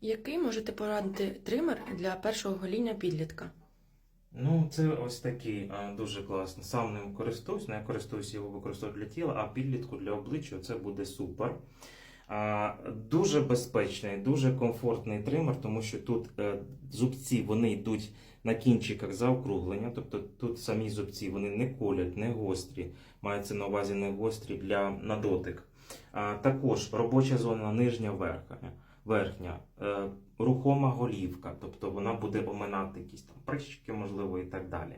Який можете порадити тример для першого гоління підлітка? Ну, це ось такий дуже класний. Сам ним користуюсь, не користуюсь його використовую для тіла, а підлітку для обличчя це буде супер. Дуже безпечний, дуже комфортний тример, тому що тут е, зубці вони йдуть на кінчиках заокруглення, тобто тут самі зубці вони не колять, не гострі, мається на увазі не гострі для на дотик. Також робоча зона нижня верхня, верхня е, рухома голівка, тобто вона буде оминати якісь там прищики, можливо, і так далі.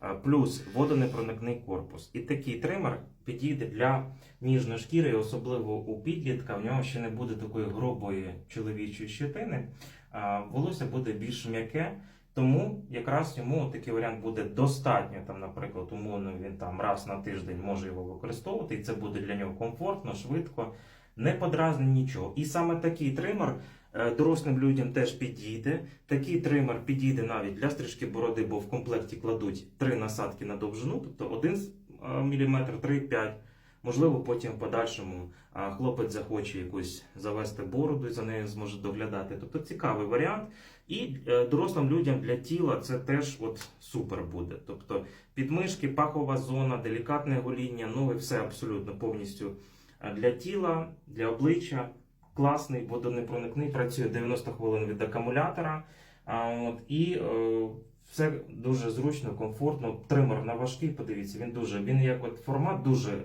А, Плюс водонепроникний корпус. І такий тример підійде для ніжної шкіри, особливо у підлітка. В нього ще не буде такої грубої чоловічої щетини. а Волосся буде більш м'яке. Тому якраз йому такий варіант буде достатньо. Там, наприклад, умовно він там раз на тиждень може його використовувати, і це буде для нього комфортно, швидко, не подразне нічого. І саме такий тример е, дорослим людям теж підійде. Такий тример підійде навіть для стрижки бороди, бо в комплекті кладуть три насадки на довжину, тобто 1 мм, 3-5 Можливо, потім в подальшому хлопець захоче якусь завести бороду і за нею зможе доглядати. Тобто цікавий варіант. І е, дорослим людям для тіла це теж от супер буде. Тобто підмишки, пахова зона, делікатне гоління, ноги, все абсолютно повністю для тіла, для обличчя. Класний, водонепроникний, працює 90 хвилин від акумулятора. От, і е, все дуже зручно, комфортно. Тример на важкий, подивіться, він дуже, він як от формат дуже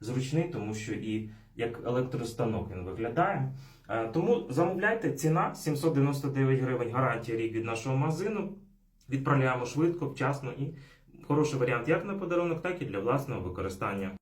зручний, тому що і як електростанок він виглядає. Е, Тому замовляйте, ціна 799 гривень, гарантія рік від нашого магазину. Відправляємо швидко, вчасно і хороший варіант як на подарунок, так і для власного використання.